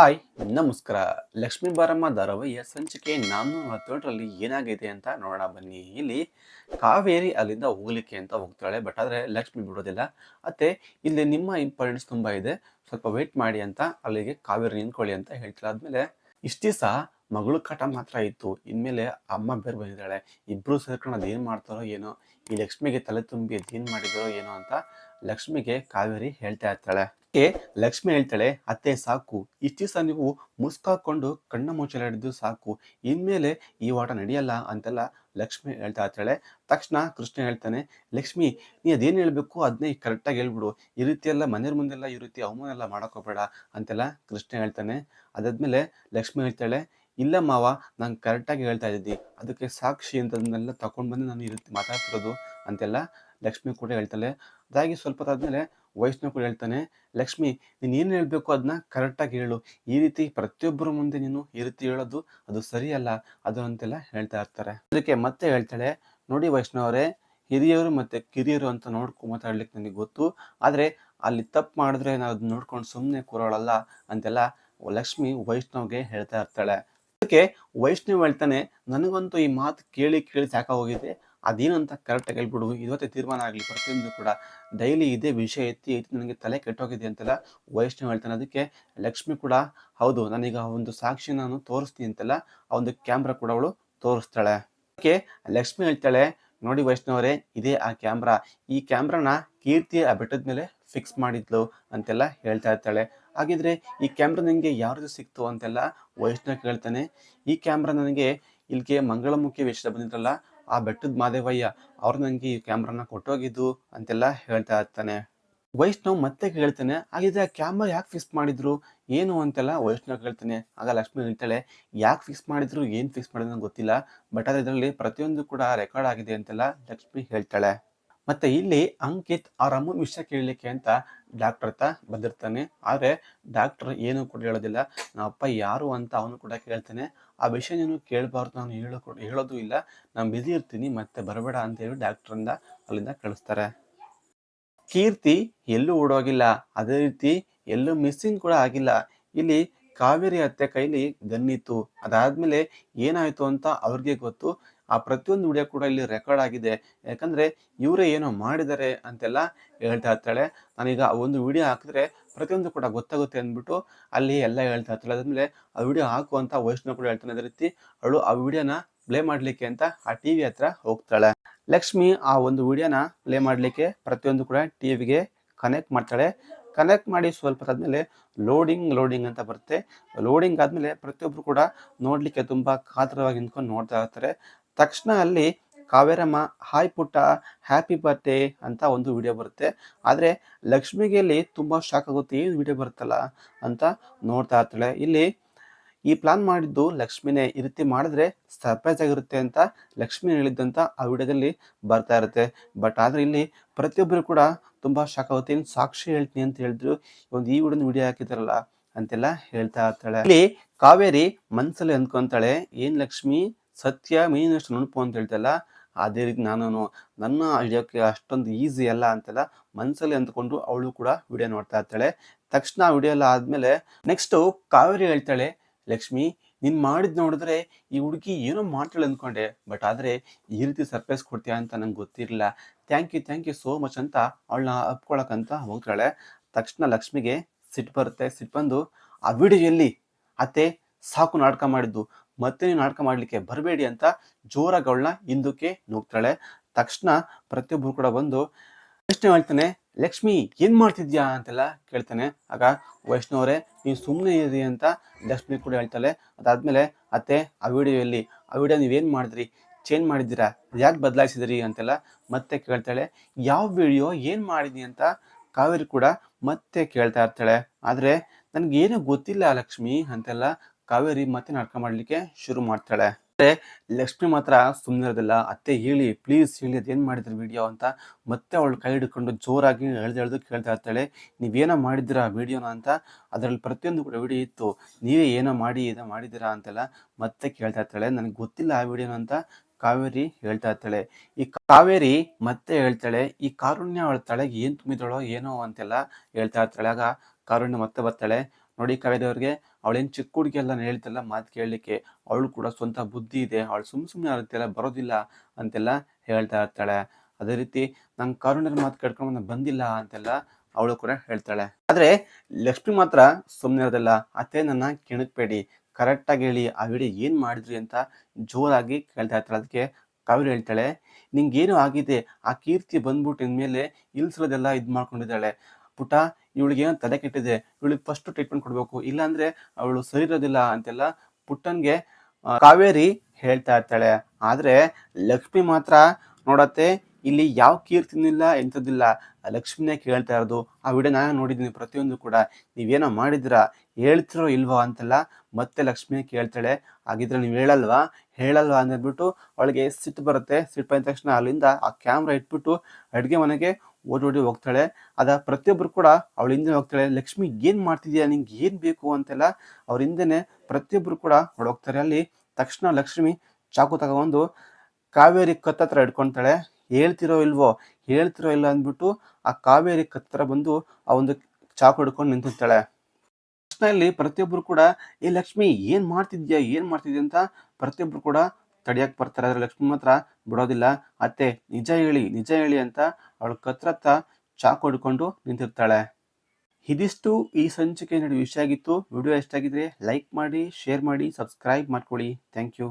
Hi, ನಮಸ್ಕಾರ. ಲಕ್ಷ್ಮೀ ಬಾರಮ್ಮ ಧಾರಾವಾಹಿಯ ಸಂಚಿಕೆ ನಾನ್ನೂರ ಹತ್ತೇಳರಲ್ಲಿ ಏನಾಗಿದೆ ಅಂತ ನೋಡೋಣ ಬನ್ನಿ. ಇಲ್ಲಿ ಕಾವೇರಿ ಅಲ್ಲಿಂದ ಹೋಗ್ಲಿಕ್ಕೆ ಅಂತ ಹೋಗ್ತಾಳೆ ಬಟ್ ಆದರೆ ಲಕ್ಷ್ಮಿ ಬಿಡೋದಿಲ್ಲ. ಮತ್ತೆ ಇಲ್ಲಿ ನಿಮ್ಮ ಇಂಪಾರ್ಟೆನ್ಸ್ ತುಂಬ ಇದೆ. ಸ್ವಲ್ಪ ವೆಯ್ಟ್ ಮಾಡಿ ಅಂತ ಅಲ್ಲಿಗೆ ಕಾವೇರಿ ನಿಂತ್ಕೊಳ್ಳಿ ಅಂತ ಹೇಳ್ತಾಳೆ. ಆದಮೇಲೆ ಇಷ್ಟು ದಿವಸ ಮಗಳು ಕಾಟ ಮಾತ್ರ ಇತ್ತು. ಇನ್ಮೇಲೆ ಅಮ್ಮ ಬೇರೆ ಬಂದಿದ್ದಾಳೆ. ಇಬ್ರು ಸೇರ್ಕೊಂಡು ಅದೇನು ಮಾಡ್ತಾರೋ ಏನೋ, ಈ ಲಕ್ಷ್ಮಿಗೆ ತಲೆ ತುಂಬಿ ಅದೇನು ಮಾಡಿದಾರೋ ಏನೋ ಅಂತ ಲಕ್ಷ್ಮಿಗೆ ಕಾವೇರಿ ಹೇಳ್ತಾ ಇರ್ತಾಳೆ. ಅದಕ್ಕೆ ಲಕ್ಷ್ಮಿ ಹೇಳ್ತಾಳೆ, ಅತ್ತೆ, ಸಾಕು. ಇಷ್ಟು ದಿವಸ ನೀವು ಮುಸ್ಕಾಕೊಂಡು ಕಣ್ಣ ಮುಚ್ಚಲಾಡಿದ್ದು ಸಾಕು. ಇನ್ಮೇಲೆ ಈ ಆಟ ನಡೆಯಲ್ಲ ಅಂತೆಲ್ಲ ಲಕ್ಷ್ಮಿ ಹೇಳ್ತಾ ಇರ್ತಾಳೆ. ತಕ್ಷಣ ಕೃಷ್ಣ ಹೇಳ್ತಾನೆ, ಲಕ್ಷ್ಮಿ, ನೀ ಅದೇನು ಹೇಳಬೇಕು? ಅದನ್ನೇ ಕರೆಕ್ಟಾಗಿ ಹೇಳ್ಬಿಡು. ಈ ರೀತಿ ಎಲ್ಲ ಮನೆಯ ಮುಂದೆಲ್ಲ ಈ ರೀತಿ ಅವಮಾನ ಎಲ್ಲ ಮಾಡೋಕೋಬೇಡ ಅಂತೆಲ್ಲ ಕೃಷ್ಣ ಹೇಳ್ತಾನೆ. ಅದಾದ್ಮೇಲೆ ಲಕ್ಷ್ಮಿ ಹೇಳ್ತಾಳೆ, ಇಲ್ಲ ಮಾವ, ನಾನು ಕರೆಕ್ಟಾಗಿ ಹೇಳ್ತಾ ಇದ್ದಿ ಅದಕ್ಕೆ ಸಾಕ್ಷಿ ಅಂತದನ್ನೆಲ್ಲ ತಗೊಂಡು ಬಂದು ನಾನು ಈ ರೀತಿ ಮಾತಾಡ್ತಿರೋದು ಅಂತೆಲ್ಲ ಲಕ್ಷ್ಮಿ ಕೂಡ ಹೇಳ್ತಾಳೆ. ಅದಾಗಿ ಸ್ವಲ್ಪ ಹೊತ್ತಾದ್ಮೇಲೆ ವೈಷ್ಣವ್ ಕೂಡ ಹೇಳ್ತಾನೆ, ಲಕ್ಷ್ಮಿ, ನೀನು ಏನು ಹೇಳಬೇಕು ಅದನ್ನ ಕರೆಕ್ಟಾಗಿ ಹೇಳು. ಈ ರೀತಿ ಪ್ರತಿಯೊಬ್ಬರ ಮುಂದೆ ನೀನು ಈ ರೀತಿ ಹೇಳೋದು ಅದು ಸರಿಯಲ್ಲ, ಅದು ಅಂತೆಲ್ಲ ಹೇಳ್ತಾ ಇರ್ತಾರೆ. ಅದಕ್ಕೆ ಮತ್ತೆ ಹೇಳ್ತಾಳೆ, ನೋಡಿ ವೈಷ್ಣವರೇ, ಹಿರಿಯರು ಮತ್ತು ಕಿರಿಯರು ಅಂತ ನೋಡ್ಕೊ ಮಾತಾಡ್ಲಿಕ್ಕೆ ನನಗೆ ಗೊತ್ತು. ಆದರೆ ಅಲ್ಲಿ ತಪ್ಪು ಮಾಡಿದ್ರೆ ನಾವು ಅದನ್ನ ನೋಡ್ಕೊಂಡು ಸುಮ್ಮನೆ ಕೂರೋಳಲ್ಲ ಅಂತೆಲ್ಲ ಲಕ್ಷ್ಮಿ ವೈಷ್ಣವ್ಗೆ ಹೇಳ್ತಾ ಇರ್ತಾಳೆ. ಅದಕ್ಕೆ ವೈಷ್ಣವ್ ಹೇಳ್ತಾನೆ, ನನಗಂತೂ ಈ ಮಾತು ಕೇಳಿ ಕೇಳಿ ಸಾಕಾಗೋಗಿದೆ. ಅದೇನು ಅಂತ ಕರೆಕ್ಟಾಗಿ ಹೇಳ್ಬಿಡು. ಇವತ್ತೇ ತೀರ್ಮಾನ ಆಗಲಿ, ಪ್ರತಿಯೊಂದು ಕೂಡ. ಡೈಲಿ ಇದೇ ವಿಷಯ ಎತ್ತಿ ಎತ್ತಿ ನನಗೆ ತಲೆ ಕೆಟ್ಟೋಗಿದೆ ಅಂತೆಲ್ಲ, ವೈಷ್ಣವ್ ಹೇಳ್ತಾನೆ ಅದಕ್ಕೆ, ಲಕ್ಷ್ಮಿ ಕೂಡ, ಹೌದು, ನಾನೀಗ ಆ ಒಂದು ಸಾಕ್ಷಿ ನಾನು ತೋರಿಸ್ತೀನಿ ಅಂತೆಲ್ಲ, ಆ ಒಂದು ಕ್ಯಾಮ್ರಾ ಕೂಡ ಅವಳು ತೋರಿಸ್ತಾಳೆ. ಅದಕ್ಕೆ ಲಕ್ಷ್ಮಿ ಹೇಳ್ತಾಳೆ, ನೋಡಿ ವೈಷ್ಣವರೇ, ಇದೇ ಆ ಕ್ಯಾಮ್ರಾ ಈ ಕ್ಯಾಮ್ರಾನ ಕೀರ್ತಿ ಆ ಬೆಟ್ಟದ ಮೇಲೆ ಫಿಕ್ಸ್ ಮಾಡಿದ್ಲು, ಅಂತೆಲ್ಲ ಹೇಳ್ತಾ ಇರ್ತಾಳೆ. ಹಾಗಿದ್ರೆ ಈ ಕ್ಯಾಮ್ರಾ ನನಗೆ ಯಾರ್ದು ಸಿಕ್ತು ಅಂತೆಲ್ಲ ವೈಷ್ಣವ್ ಕೇಳ್ತಾನೆ. ಈ ಕ್ಯಾಮ್ರಾ ನನಗೆ ಇಲ್ಲಿಗೆ ಮಂಗಳಮುಖಿ ವೇಷದ ಬಂದಿದ್ರಲ್ಲ ಆ ಬೆಟ್ಟದ ಮಾದೇವಯ್ಯ ಅವ್ರು ನನಗೆ ಈ ಕ್ಯಾಮ್ರಾನ ಕೊಟ್ಟೋಗಿದ್ದು ಅಂತೆಲ್ಲ ಹೇಳ್ತಾ ಇರ್ತಾನೆ. ವೈಷ್ಣವ್ ಮತ್ತೆ ಕೇಳ್ತಾನೆ ಹಾಗಿದ್ರೆ ಆ ಕ್ಯಾಮ್ರಾ ಯಾಕೆ ಫಿಕ್ಸ್ ಮಾಡಿದ್ರು? ಏನು? ಅಂತೆಲ್ಲ ವೈಷ್ಣವ್ ಕೇಳ್ತಾನೆ ಆಗ ಲಕ್ಷ್ಮಿ ಹೇಳ್ತಾಳೆ, ಯಾಕೆ ಫಿಕ್ಸ್ ಮಾಡಿದ್ರು? ಏನು ಫಿಕ್ಸ್ ಮಾಡಿದ್ರು ಗೊತ್ತಿಲ್ಲ ಬಟ್ ಅದರಲ್ಲಿ ಪ್ರತಿಯೊಂದು ಕೂಡ ರೆಕಾರ್ಡ್ ಆಗಿದೆ ಅಂತೆಲ್ಲ ಲಕ್ಷ್ಮಿ ಹೇಳ್ತಾಳೆ. ಮತ್ತೆ ಇಲ್ಲಿ ಅಂಕಿತ್ ಅವ್ರ ಅಮ್ಮನ ವಿಷಯ ಕೇಳಲಿಕ್ಕೆ ಅಂತ ಡಾಕ್ಟರ್ ಹತ್ರ ಬಂದಿರ್ತಾನೆ. ಆದರೆ ಡಾಕ್ಟರ್ ಏನು ಕೂಡ ಹೇಳೋದಿಲ್ಲ. ನಮ್ಮ ಅಪ್ಪ ಯಾರು ಅಂತ ಅವನು ಕೂಡ ಕೇಳ್ತಾನೆ. ಆ ವಿಷಯ ನೀನು ಕೇಳಬಾರ್ದು, ನಾನು ಹೇಳೋ ಹೇಳೋದು ಇಲ್ಲ. ನಾನು ಬಿಸಿ ಇರ್ತೀನಿ, ಮತ್ತೆ ಬರಬೇಡ ಅಂತ ಹೇಳಿ ಡಾಕ್ಟ್ರಿಂದ ಅಲ್ಲಿಂದ ಕಳಿಸ್ತಾರೆ. ಕೀರ್ತಿ ಎಲ್ಲೂ ಓಡೋಗಿಲ್ಲ. ಅದೇ ರೀತಿ ಎಲ್ಲೂ ಮಿಸ್ಸಿಂಗ್ ಕೂಡ ಆಗಿಲ್ಲ. ಇಲ್ಲಿ ಕಾವೇರಿ ಅತ್ತೆ ಕೈಲಿ ಗನ್ನಿತ್ತು. ಅದಾದ್ಮೇಲೆ ಏನಾಯ್ತು ಅಂತ ಅವ್ರಿಗೆ ಗೊತ್ತು. ಆ ಪ್ರತಿಯೊಂದು ವಿಡಿಯೋ ಕೂಡ ಇಲ್ಲಿ ರೆಕಾರ್ಡ್ ಆಗಿದೆ. ಯಾಕಂದ್ರೆ ಇವರೇ ಏನೋ ಮಾಡಿದ್ದಾರೆ ಅಂತೆಲ್ಲ ಹೇಳ್ತಾ ಇರ್ತಾಳೆ. ನಾನೀಗ ಒಂದು ವಿಡಿಯೋ ಹಾಕಿದ್ರೆ ಪ್ರತಿಯೊಂದು ಕೂಡ ಗೊತ್ತಾಗುತ್ತೆ ಅಂದ್ಬಿಟ್ಟು ಅಲ್ಲಿ ಎಲ್ಲ ಹೇಳ್ತಾ ಇರ್ತಾಳೆ. ಅದಾದ್ಮೇಲೆ ಆ ವಿಡಿಯೋ ಹಾಕುವಂತ ವೈಷ್ಣವ್ ಕೂಡ ಹೇಳ್ತಾನೆ ಅದೇ ರೀತಿ. ಅವಳು ಆ ವಿಡಿಯೋನ ಪ್ಲೇ ಮಾಡ್ಲಿಕ್ಕೆ ಅಂತ ಆ ಟಿವಿ ಹತ್ರ ಹೋಗ್ತಾಳೆ. ಲಕ್ಷ್ಮಿ ಆ ಒಂದು ವಿಡಿಯೋನ ಪ್ಲೇ ಮಾಡಲಿಕ್ಕೆ ಪ್ರತಿಯೊಂದು ಕೂಡ ಟಿವಿಗೆ ಕನೆಕ್ಟ್ ಮಾಡ್ತಾಳೆ. ಕನೆಕ್ಟ್ ಮಾಡಿ ಸ್ವಲ್ಪ ಆದ್ಮೇಲೆ ಲೋಡಿಂಗ್ ಲೋಡಿಂಗ್ ಅಂತ ಬರುತ್ತೆ. ಲೋಡಿಂಗ್ ಆದಮೇಲೆ ಪ್ರತಿಯೊಬ್ಬರು ಕೂಡ ನೋಡಲಿಕ್ಕೆ ತುಂಬ ಕಾತರವಾಗಿ ನಿಂತ್ಕೊಂಡು ನೋಡ್ತಾ ಇರ್ತಾರೆ. ತಕ್ಷಣ ಅಲ್ಲಿ ಕಾವೇರಮ್ಮ, ಹಾಯ್ ಪುಟ್ಟ ಹ್ಯಾಪಿ ಬರ್ತ್ಡೇ ಅಂತ ಒಂದು ವಿಡಿಯೋ ಬರುತ್ತೆ. ಆದರೆ ಲಕ್ಷ್ಮಿಗೆ ಇಲ್ಲಿ ತುಂಬ ಶಾಕ್ ಆಗುತ್ತೆ, ಏನು ವಿಡಿಯೋ ಬರುತ್ತಲ್ಲ ಅಂತ ನೋಡ್ತಾ ಇರ್ತಾಳೆ. ಇಲ್ಲಿ ಈ ಪ್ಲಾನ್ ಮಾಡಿದ್ದು ಲಕ್ಷ್ಮಿನೇ. ಈ ರೀತಿ ಮಾಡಿದ್ರೆ ಸರ್ಪ್ರೈಸ್ ಆಗಿರುತ್ತೆ ಅಂತ ಲಕ್ಷ್ಮಿ ಹೇಳಿದ್ದಂತ ಆ ವಿಡಿಯೋದಲ್ಲಿ ಬರ್ತಾ ಇರುತ್ತೆ. ಬಟ್ ಆದರೆ ಇಲ್ಲಿ ಪ್ರತಿಯೊಬ್ಬರು ಕೂಡ ತುಂಬ ಶಾಕ್ ಆಗುತ್ತೆ. ಏನು ಸಾಕ್ಷಿ ಹೇಳ್ತೀನಿ ಅಂತ ಹೇಳಿದ್ರು. ಒಂದು ಈ ವಿಡಿಯೋನ ವಿಡಿಯೋ ಹಾಕಿದಾರಲ್ಲ ಅಂತೆಲ್ಲ ಹೇಳ್ತಾ ಇರ್ತಾಳೆ. ಇಲ್ಲಿ ಕಾವೇರಿ ಮನ್ಸಲ್ಲಿ ಅಂದ್ಕೊಂತಾಳೆ, ಏನು ಲಕ್ಷ್ಮಿ ಸತ್ಯ ಮೀನಷ್ಟು ನುಣುಪು ಅಂತ ಹೇಳ್ತಲ್ಲ ಅದೇ ರೀತಿ ನಾನು ನನ್ನ ಹಿಡಿಯೋಕ್ಕೆ ಅಷ್ಟೊಂದು ಈಸಿ ಅಲ್ಲ ಅಂತೆಲ್ಲ ಮನಸ್ಸಲ್ಲಿ ಅಂದ್ಕೊಂಡು ಅವಳು ಕೂಡ ವಿಡಿಯೋ ನೋಡ್ತಾ ಇರ್ತಾಳೆ. ತಕ್ಷಣ ವಿಡಿಯೋ ಎಲ್ಲ ಆದಮೇಲೆ ನೆಕ್ಸ್ಟು ಕಾವೇರಿ ಹೇಳ್ತಾಳೆ, ಲಕ್ಷ್ಮಿ, ನೀನು ಮಾಡಿದ್ ನೋಡಿದ್ರೆ ಈ ಹುಡುಗಿ ಏನೋ ಮಾಡ್ತಾಳೆ ಅಂದ್ಕೊಂಡೆ ಬಟ್ ಆದ್ರೆ ಈ ರೀತಿ ಸರ್ಪ್ರೈಸ್ ಕೊಡ್ತೀಯ ಅಂತ ನಂಗೆ ಗೊತ್ತಿರಲಿಲ್ಲ. Thank you thank you so much ಅಂತ ಅವಳನ್ನ ಅಪ್ಕೊಳಕಂತ ಹೋಗ್ತಾಳೆ. ತಕ್ಷಣ ಲಕ್ಷ್ಮಿಗೆ ಸಿಟ್ಟು ಬರುತ್ತೆ. ಸಿಟ್ಟು ಬಂದು, ಆ ವಿಡಿಯೋ ಎಲ್ಲಿ? ಅತ್ತೆ, ಸಾಕು ನಾಟಕ ಮಾಡಿದ್ದು. ಮತ್ತೆ ನೀವು ನಾಟಕ ಮಾಡಲಿಕ್ಕೆ ಬರಬೇಡಿ ಅಂತ ಜೋರಗಳನ್ನ ಹಿಂದಕ್ಕೆ ನುಗ್ತಾಳೆ. ತಕ್ಷಣ ಪ್ರತಿಯೊಬ್ಬರು ಕೂಡ ಬಂದು ಪ್ರಶ್ನೆ ಹೇಳ್ತಾನೆ, ಲಕ್ಷ್ಮಿ, ಏನು ಮಾಡ್ತಿದ್ಯಾ? ಅಂತೆಲ್ಲ ಕೇಳ್ತಾನೆ. ಆಗ ವೈಷ್ಣವರೇ ನೀವು ಸುಮ್ಮನೆ ಇರಿ ಅಂತ ಲಕ್ಷ್ಮಿ ಕೂಡ ಹೇಳ್ತಾಳೆ. ಅದಾದ್ಮೇಲೆ, ಅತ್ತೆ, ಆ ವಿಡಿಯೋ ಎಲ್ಲಿ? ಆ ವಿಡಿಯೋ ನೀವೇನು ಮಾಡಿದ್ರಿ? ಚೇಂಜ್ ಮಾಡಿದ್ದೀರಾ? ಯಾಕೆ ಬದಲಾಯಿಸಿದ್ರಿ? ಅಂತೆಲ್ಲ ಮತ್ತೆ ಕೇಳ್ತಾಳೆ. ಯಾವ ವಿಡಿಯೋ ಏನು ಮಾಡಿದ್ನಿ? ಅಂತ ಕಾವೇರಿ ಕೂಡ ಮತ್ತೆ ಕೇಳ್ತಾ ಇರ್ತಾಳೆ. ಆದ್ರೆ ನನ್ಗೆ ಏನು ಗೊತ್ತಿಲ್ಲ ಲಕ್ಷ್ಮಿ ಅಂತೆಲ್ಲ ಕಾವೇರಿ ಮತ್ತೆ ನಾಟಕ ಮಾಡಲಿಕ್ಕೆ ಶುರು ಮಾಡ್ತಾಳೆ. ಲಕ್ಷ್ಮಿ ಮಾತ್ರ ಸುಮ್ಮನಿರೋದಿಲ್ಲ ಅತ್ತೆ ಹೇಳಿ ಪ್ಲೀಸ್ ಹೇಳಿ, ಅದೇನು ಮಾಡಿದ್ರು ವಿಡಿಯೋ ಅಂತ. ಮತ್ತೆ ಅವಳು ಕೈ ಹಿಡ್ಕೊಂಡು ಜೋರಾಗಿ ಎಳ್ದು ಕೇಳ್ತಾ ಇರ್ತಾಳೆ. ನೀವೇನೋ ಮಾಡಿದ್ದೀರಾ ವಿಡಿಯೋನ ಅಂತ? ಅದರಲ್ಲಿ ಪ್ರತಿಯೊಂದು ಕೂಡ ವಿಡಿಯೋ ಇತ್ತು. ನೀವೇ ಏನೋ ಮಾಡಿ ಏನೋ ಮಾಡಿದ್ದೀರಾ ಅಂತೆಲ್ಲ ಮತ್ತೆ ಕೇಳ್ತಾ ಇರ್ತಾಳೆ. ನನಗೆ ಗೊತ್ತಿಲ್ಲ ಆ ವಿಡಿಯೋನ ಅಂತ ಕಾವೇರಿ ಹೇಳ್ತಾ ಇರ್ತಾಳೆ. ಈ ಕಾವೇರಿ ಮತ್ತೆ ಹೇಳ್ತಾಳೆ, ಈ ಕಾರುಣ್ಯ ಅವಳ ತಲೆಗೆ ಏನು ತುಂಬಿದಳೋ ಏನೋ ಅಂತೆಲ್ಲ ಹೇಳ್ತಾ ಇರ್ತಾಳೆ. ಆಗ ಕಾರುಣ್ಯ ಮತ್ತೆ ಬರ್ತಾಳೆ. ನೋಡಿ ಕಾವೇರಿ ಅವ್ರಿಗೆ ಅವಳೇನು ಚಿಕ್ಕ ಹುಡುಗಿ ಎಲ್ಲ ನಾನು ಹೇಳ್ತಿಲ್ಲ, ಮಾತು ಕೇಳಲಿಕ್ಕೆ ಅವಳು ಕೂಡ ಸ್ವಂತ ಬುದ್ಧಿ ಇದೆ, ಅವಳು ಸುಮ್ಮ ಸುಮ್ಮನೆ ಆಗುತ್ತೆಲ್ಲ ಬರೋದಿಲ್ಲ ಅಂತೆಲ್ಲ ಹೇಳ್ತಾ ಇರ್ತಾಳೆ. ಅದೇ ರೀತಿ ನಂಗೆ ಕಾರುಣ್ಯರ ಮಾತು ಕೇಳ್ಕೊಂಡು ನಾನು ಬಂದಿಲ್ಲ ಅಂತೆಲ್ಲ ಅವಳು ಕೂಡ ಹೇಳ್ತಾಳೆ. ಆದರೆ ಲಕ್ಷ್ಮಿ ಮಾತ್ರ ಸುಮ್ಮನೆ ಇರೋದಿಲ್ಲ. ಅತ್ತೆ ನನ್ನ ಕೆಣಕ್ಬೇಡಿ ಕರೆಕ್ಟಾಗಿ ಹೇಳಿ ಆ ವಿಡಿಯೋ ಏನು ಮಾಡಿದ್ರಿ ಅಂತ ಜೋರಾಗಿ ಕೇಳ್ತಾ ಇರ್ತಾಳೆ. ಅದಕ್ಕೆ ಕಾವೇರಿ ಹೇಳ್ತಾಳೆ, ನಿಂಗೇನು ಆಗಿದೆ, ಆ ಕೀರ್ತಿ ಬಂದ್ಬಿಟ್ಟು ಇನ್ಮೇಲೆ ಇಲ್ಸಿರೋದೆಲ್ಲ ಇದು ಮಾಡ್ಕೊಂಡಿದ್ದಾಳೆ. ಪುಟ ಇವಳಿಗೆ ಏನೋ ತಲೆ ಕೆಟ್ಟಿದೆ? ಇವಳಿಗೆ ಫಸ್ಟ್ ಟ್ರೀಟ್ಮೆಂಟ್ ಕೊಡಬೇಕು. ಇಲ್ಲಾಂದ್ರೆ ಅವಳು ಸರಿ ಇರೋದಿಲ್ಲ ಅಂತೆಲ್ಲ ಪುಟ್ಟನ್ಗೆ ಕಾವೇರಿ ಹೇಳ್ತಾ ಇರ್ತಾಳೆ. ಆದ್ರೆ ಲಕ್ಷ್ಮಿ ಮಾತ್ರ ನೋಡತ್ತೆ, ಇಲ್ಲಿ ಯಾವ ಕೀರ್ತಿನಿಲ್ಲ ಎಂಥದ್ದಿಲ್ಲ. ಲಕ್ಷ್ಮಿನೇ ಕೇಳ್ತಾ ಇರೋದು. ಆ ವಿಡಿಯೋ ನಾನು ನೋಡಿದ್ದೀನಿ ಪ್ರತಿಯೊಂದು ಕೂಡ. ನೀವೇನೋ ಮಾಡಿದಿರಾ ಹೇಳ್ತಿರೋ ಇಲ್ವೋ ಅಂತೆಲ್ಲ ಮತ್ತೆ ಲಕ್ಷ್ಮಿ ಕೇಳ್ತಾಳೆ. ಹಾಗಿದ್ರೆ ನೀವು ಹೇಳಲ್ವಾ? ಹೇಳಲ್ವಾ ಅಂದ್ಬಿಟ್ಟು ಅವಳಿಗೆ ಸಿಟ್ಟು ಬರುತ್ತೆ. ಸಿಟ್ಟು ಬಂದ ತಕ್ಷಣ ಅಲ್ಲಿಂದ ಆ ಕ್ಯಾಮ್ರಾ ಇಟ್ಬಿಟ್ಟು ಅಡುಗೆ ಮನೆಗೆ ಓಡಿ ಓಡಿ ಹೋಗ್ತಾಳೆ. ಅದ ಪ್ರತಿಯೊಬ್ಬರು ಕೂಡ ಅವಳ ಹಿಂದೆ ಹೋಗ್ತಾಳೆ, ಲಕ್ಷ್ಮಿ, ಏನು ಮಾಡ್ತಿದ್ಯಾ? ನಿಂಗೆ ಏನು ಬೇಕು? ಅಂತೆಲ್ಲ ಅವ್ರ ಹಿಂದೆನೆ ಪ್ರತಿಯೊಬ್ಬರು ಕೂಡ ಹೊಡೋಗ್ತಾರೆ ಅಲ್ಲಿ ತಕ್ಷಣ ಲಕ್ಷ್ಮಿ ಚಾಕು ತಗೊಂಡು ಕಾವೇರಿ ಕತ್ತತ್ರ ಹಿಡ್ಕೊತಾಳೆ ಹೇಳ್ತಿರೋ ಇಲ್ವೋ? ಹೇಳ್ತಿರೋ ಇಲ್ಲ ಅಂದ್ಬಿಟ್ಟು ಆ ಕಾವೇರಿ ಕತ್ತತ್ರ ಬಂದು ಆ ಒಂದು ಚಾಕು ಹಿಡ್ಕೊಂಡು ನಿಂತಿರ್ತಾಳೆ. ತಕ್ಷಣ ಪ್ರತಿಯೊಬ್ಬರು ಕೂಡ, ಏ ಲಕ್ಷ್ಮಿ, ಏನ್ ಮಾಡ್ತಿದ್ಯಾ? ಏನ್ ಮಾಡ್ತಿದ್ಯಾ? ಅಂತ ಪ್ರತಿಯೊಬ್ಬರು ಕೂಡ ತಡಿಯಕ್ ಬರ್ತಾರೆ. ಆದ್ರೆ ಲಕ್ಷ್ಮಣ್ ಮಾತ್ರ ಬಿಡೋದಿಲ್ಲ. ಅತ್ತೆ, ನಿಜ ಹೇಳಿ ನಿಜ ಹೇಳಿ ಅಂತ ಅವಳು ಕತ್ರತ್ತ ಚಾಕು ಹೊಡ್ಕೊಂಡು ನಿಂತಿರ್ತಾಳೆ. ಇದಿಷ್ಟು ಈ ಸಂಚಿಕೆ ನಡುವೆ ವಿಷಯ ಆಗಿತ್ತು. ವಿಡಿಯೋ ಎಷ್ಟಾಗಿದ್ರೆ ಲೈಕ್ ಮಾಡಿ, ಶೇರ್ ಮಾಡಿ, ಸಬ್ಸ್ಕ್ರೈಬ್ ಮಾಡ್ಕೊಳ್ಳಿ. Thank you.